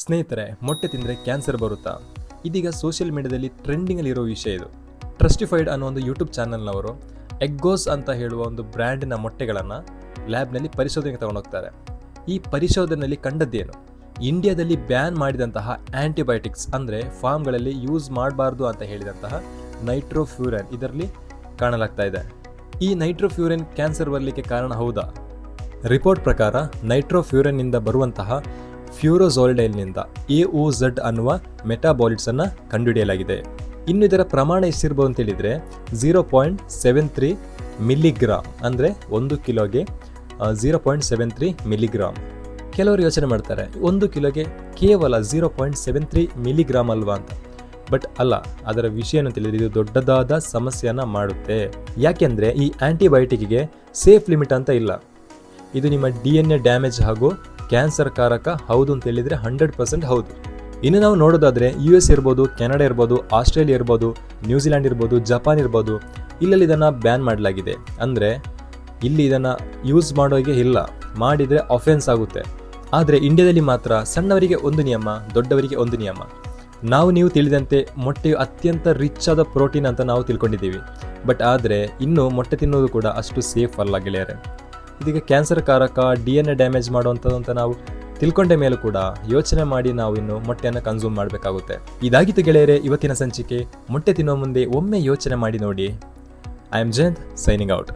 ಸ್ನೇಹಿತರೆ, ಮೊಟ್ಟೆ ತಿಂದರೆ ಕ್ಯಾನ್ಸರ್ ಬರುತ್ತಾ? ಇದೀಗ ಸೋಷಿಯಲ್ ಮೀಡಿಯಾದಲ್ಲಿ ಟ್ರೆಂಡಿಂಗಲ್ಲಿ ಇರೋ ವಿಷಯ ಇದು. ಟ್ರಸ್ಟಿಫೈಡ್ ಅನ್ನೋ ಒಂದು ಯೂಟ್ಯೂಬ್ ಚಾನಲ್ನವರು ಎಗ್ಗೋಸ್ ಅಂತ ಹೇಳುವ ಒಂದು ಬ್ರ್ಯಾಂಡಿನ ಮೊಟ್ಟೆಗಳನ್ನು ಲ್ಯಾಬ್ನಲ್ಲಿ ಪರಿಶೋಧನೆಗೆ ತಗೊಂಡೋಗ್ತಾರೆ. ಈ ಪರಿಶೋಧನೆಯಲ್ಲಿ ಕಂಡದ್ದೇನು? ಇಂಡಿಯಾದಲ್ಲಿ ಬ್ಯಾನ್ ಮಾಡಿದಂತಹ ಆ್ಯಂಟಿಬಯೋಟಿಕ್ಸ್ ಅಂದರೆ ಫಾರ್ಮ್ಗಳಲ್ಲಿ ಯೂಸ್ ಮಾಡಬಾರ್ದು ಅಂತ ಹೇಳಿದಂತಹ ನೈಟ್ರೋಫ್ಯೂರನ್ ಇದರಲ್ಲಿ ಕಾಣಲಾಗ್ತಾ ಇದೆ. ಈ ನೈಟ್ರೋಫ್ಯೂರನ್ ಕ್ಯಾನ್ಸರ್ ಬರಲಿಕ್ಕೆ ಕಾರಣ ಹೌದಾ? ರಿಪೋರ್ಟ್ ಪ್ರಕಾರ ನೈಟ್ರೋಫ್ಯೂರನ್ನಿಂದ ಬರುವಂತಹ ಫ್ಯೂರೋಝೋಲ್ಡೈಲ್ನಿಂದ ಎ ಒ ಝಡ್ ಅನ್ನುವ ಮೆಟಾಬಾಲಿಟ್ಸನ್ನು ಕಂಡುಹಿಡಿಯಲಾಗಿದೆ. ಇನ್ನು ಇದರ ಪ್ರಮಾಣ ಎಷ್ಟಿರ್ಬೋದು ಅಂತ ಹೇಳಿದರೆ zero point seven three milligram ಅಂದರೆ ಒಂದು ಕಿಲೋಗೆ zero point seven three milligram ಕೆಲವರು ಯೋಚನೆ ಮಾಡ್ತಾರೆ, ಒಂದು ಕಿಲೋಗೆ ಕೇವಲ zero point seven three milligram ಅಲ್ವಾ ಅಂತ. ಬಟ್ ಅಲ್ಲ, ಅದರ ವಿಷಯ ಏನು ತಿಳಿದ್ರೆ ಇದು ದೊಡ್ಡದಾದ ಸಮಸ್ಯೆಯನ್ನು ಮಾಡುತ್ತೆ. ಯಾಕೆಂದರೆ ಈ ಆ್ಯಂಟಿಬಯೋಟಿಕ್ಗೆ ಸೇಫ್ ಲಿಮಿಟ್ ಅಂತ ಇಲ್ಲ. ಇದು ನಿಮ್ಮ ಡಿ ಎನ್ ಎ ಡ್ಯಾಮೇಜ್ ಹಾಗೂ ಕ್ಯಾನ್ಸರ್ ಕಾರಕ ಹೌದು ಅಂತ ಹೇಳಿದರೆ ಹಂಡ್ರೆಡ್ ಪರ್ಸೆಂಟ್ ಹೌದು. ಇನ್ನು ನಾವು ನೋಡೋದಾದರೆ ಯು ಎಸ್ ಇರ್ಬೋದು, ಕೆನಡಾ ಇರ್ಬೋದು, ಆಸ್ಟ್ರೇಲಿಯಾ ಇರ್ಬೋದು, ನ್ಯೂಜಿಲ್ಯಾಂಡ್ ಇರ್ಬೋದು, ಜಪಾನ್ ಇರ್ಬೋದು, ಇಲ್ಲಲ್ಲಿ ಇದನ್ನು ಬ್ಯಾನ್ ಮಾಡಲಾಗಿದೆ. ಅಂದರೆ ಇಲ್ಲಿ ಇದನ್ನು ಯೂಸ್ ಮಾಡೋಗೆ ಇಲ್ಲ, ಮಾಡಿದರೆ ಅಫೆನ್ಸ್ ಆಗುತ್ತೆ. ಆದರೆ ಇಂಡಿಯಾದಲ್ಲಿ ಮಾತ್ರ ಸಣ್ಣವರಿಗೆ ಒಂದು ನಿಯಮ, ದೊಡ್ಡವರಿಗೆ ಒಂದು ನಿಯಮ. ನಾವು ನೀವು ತಿಳಿದಂತೆ ಮೊಟ್ಟೆಯು ಅತ್ಯಂತ ರಿಚ್ ಆದ ಪ್ರೋಟೀನ್ ಅಂತ ನಾವು ತಿಳ್ಕೊಂಡಿದ್ದೀವಿ. ಬಟ್ ಆದರೆ ಇನ್ನು ಮೊಟ್ಟೆ ತಿನ್ನೋದು ಕೂಡ ಅಷ್ಟು ಸೇಫ್ ಅಲ್ಲ ಗೆಳೆಯರೆ. ಇದೀಗ ಕ್ಯಾನ್ಸರ್ ಕಾರಕ ಡಿ ಎನ್ ಎ ಡ್ಯಾಮೇಜ್ ಮಾಡುವಂಥದ್ದು ಅಂತ ನಾವು ತಿಳ್ಕೊಂಡ ಮೇಲೂ ಕೂಡ ಯೋಚನೆ ಮಾಡಿ ನಾವು ಇನ್ನು ಮೊಟ್ಟೆಯನ್ನು ಕನ್ಸ್ಯೂಮ್ ಮಾಡಬೇಕಾಗುತ್ತೆ. ಇದಾಗಿತ್ತು ಗೆಳೆಯರೆ, ಇವತ್ತಿನ ಸಂಚಿಕೆ ಮೊಟ್ಟೆ ತಿನ್ನೋ ಮುಂದೆ ಒಮ್ಮೆ ಯೋಚನೆ ಮಾಡಿ ನೋಡಿ. I am Jayant signing out